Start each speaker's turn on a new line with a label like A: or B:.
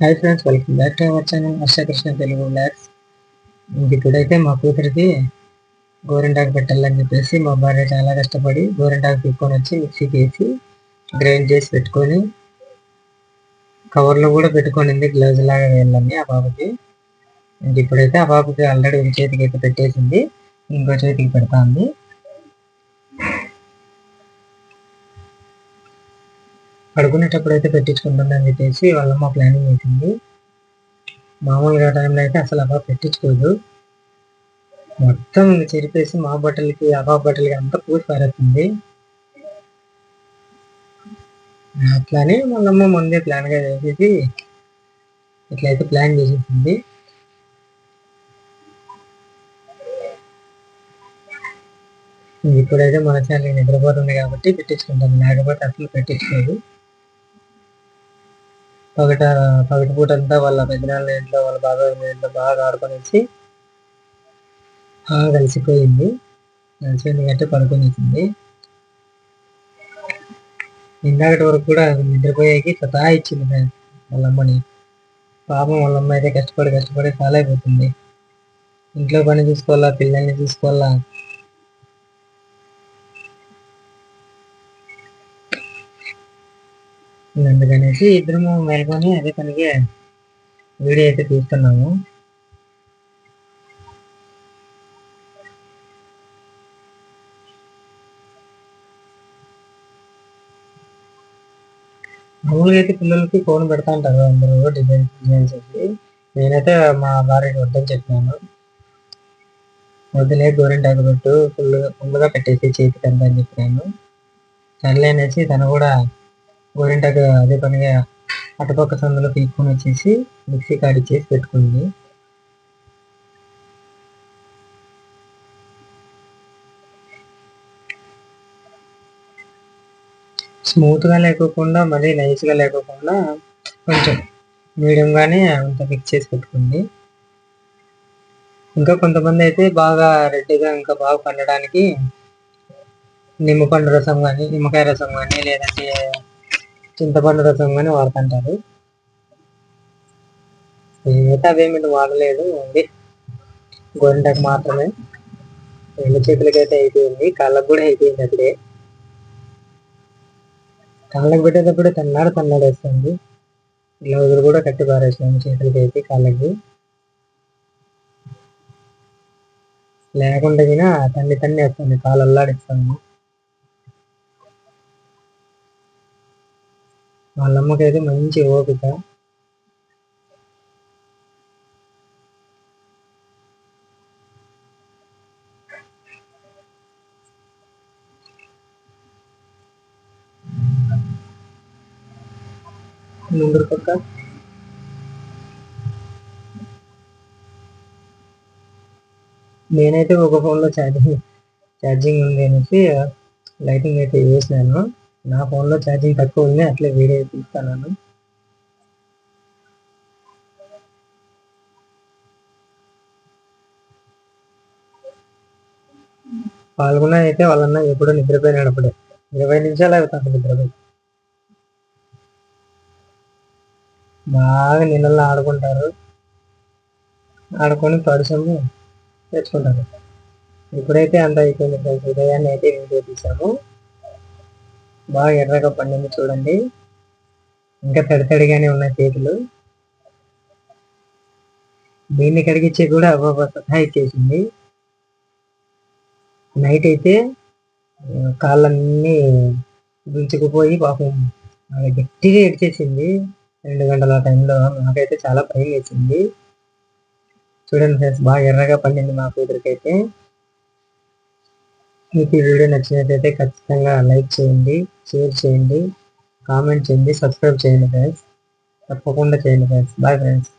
A: Hi friends welcome back to our channel Harshakrishna Telugu vlogs ఇంక ఇప్పుడైతే మా కూతురికి గోరింటాకు పెట్టాలని చెప్పేసి మా భార్య చాలా కష్టపడి గోరింటాకు తీసుకొని వచ్చి మిక్సీకి వేసి గ్రైండ్ చేసి పెట్టుకొని కవర్లో కూడా పెట్టుకొనింది గ్లౌజ్ లాగా వేయాలని ఆ బాబుకి. ఇంక ఇప్పుడైతే ఆ బాబుకి ఆల్రెడీ ఒక చేతికి అయితే పెట్టేసింది ఇంకో చేతికి పెడతా ఉంది పడుకునేటప్పుడు అయితే పెట్టించుకుంటుందని చెప్పేసి వాళ్ళమ్మ ప్లానింగ్ అవుతుంది మామూలుగా టైంలో అయితే అసలు అబ్బా పెట్టించుకోదు. మొత్తం చెరిపేసి మా బట్టలకి అబ్బా బట్టలకి అంతా పూసి పారేస్తుంది. అట్లానే వాళ్ళమ్మ ముందే ప్లాన్గా చేసేసి ఇట్లయితే ప్లాన్ చేసేసింది. ఇప్పుడైతే మన ఛానల్ నిద్రపోతుంది కాబట్టి పెట్టించుకుంటాను. లేకపోతే అసలు పెట్టించుకోదు. పగట పగటిపూట అంతా వాళ్ళ పెద్దనాళ్ళ ఇంట్లో వాళ్ళ బాబాయ్ ఇంట్లో బాగా ఆడుకొనేసి బాగా కలిసిపోయింది. కలిసిపోయింది కంటే పడుకొనేసింది ఇందాకటి వరకు కూడా నిద్రపోయేకి సతా ఇచ్చింది వాళ్ళ అమ్మని. పాపం వాళ్ళ అమ్మ అయితే కష్టపడి కష్టపడి ఫాలో అయిపోతుంది ఇంట్లో పని చూసుకోవాలా పిల్లల్ని చూసుకోవాలా? అందుకనేసి ఇద్దరము మేల్కొని అదే పనికి వీడియో అయితే తీస్తున్నాము. మామూలుగా అయితే పిల్లలకి ఫోన్ పెడతా ఉంటారు అందరూ డిజైన్ డిజైన్స్ చెప్పి. నేనైతే మా భార్యకి వద్దని చెప్పినాను వద్దులే గోరెంట్ పెట్టు ఫుల్ ఫుల్గా పెట్టేసి చేతికి అంతా అని చెప్పినాను సర్లే అనేసి తను కూడా గోరింటాకు అదే పనిగా అటుపక్క సందులో తీసుకొని వచ్చేసి మిక్సీ కాడిచ్చేసి పెట్టుకుంది. స్మూత్గా లేకోకుండా మరీ నైస్గా లేకోకుండా కొంచెం మీడియంగానే అంత మిక్స్ చేసి పెట్టుకుంది. ఇంకా కొంతమంది అయితే బాగా రెడ్డిగా ఇంకా బాగా పండడానికి నిమ్మపండు రసం కానీ నిమ్మకాయ రసం కానీ లేదంటే చింతపండు రసం కానీ వాడుతుంటారు. మిగతా అవేమిటి వాడలేదు ఉంది గొండకు మాత్రమే. రెండు అయితే అయిపోయింది కళ్ళకు కూడా అయిపోయింది అప్పుడే. కళ్ళకు పెట్టేటప్పుడు తన్నాడు తన్నాడు వేస్తుంది. గ్లౌజులు కూడా కట్టి పారేసినాము చేతులకి అయితే కళ్ళకి లేకుండా తన్ని తన్ని వేస్తుంది కాళ్ళు అల్లాడిస్తాము అయితే మంచి ఓపిక. ముందు పక్క. నేనైతే ఒక ఫోన్లో ఛార్జింగ్ ఛార్జింగ్ ఉంది అనేసి లైటింగ్ అయితే వేసినాను. నా ఫోన్లో ఛార్జింగ్ తక్కువ ఉంది అట్లే వీడియో తీస్తాను. పాల్గొన అయితే వాళ్ళన్న ఎప్పుడో నిద్రపోయినాడు అప్పుడే ఇరవై నిమిషాలు అవుతాను నిద్రపోయి. బాగా నీళ్ళల్లో ఆడుకుంటారు. ఆడుకొని పరిశ్రమ తెచ్చుకుంటారు. ఇప్పుడైతే అంత అయిపోయింది ఉదయాన్ని అయితే వీడియో తీసాము బాగా ఎర్రగా పండింది చూడండి. ఇంకా తడితడిగానే ఉన్నాయి చేతులు. దీన్ని కడిగించి కూడా అవ్వ సహాయ ఇచ్చేసింది నైట్ అయితే కాళ్ళన్నీ దుంచుకుపోయి పాపం గట్టిగా ఎడిచేసింది రెండు గంటల టైంలో నాకైతే చాలా భయం వేసింది. చూడండి ఫ్రెండ్స్ బాగా ఎర్రగా పండింది మా కూతురికైతే. మీకు ఈ వీడియో నచ్చినట్లయితే ఖచ్చితంగా లైక్ చేయండి షేర్ చేయండి కామెంట్ చేయండి సబ్స్క్రైబ్ చేయండి ఫ్రెండ్స్. తప్పకుండా చేయండి ఫ్రెండ్స్. Bye friends.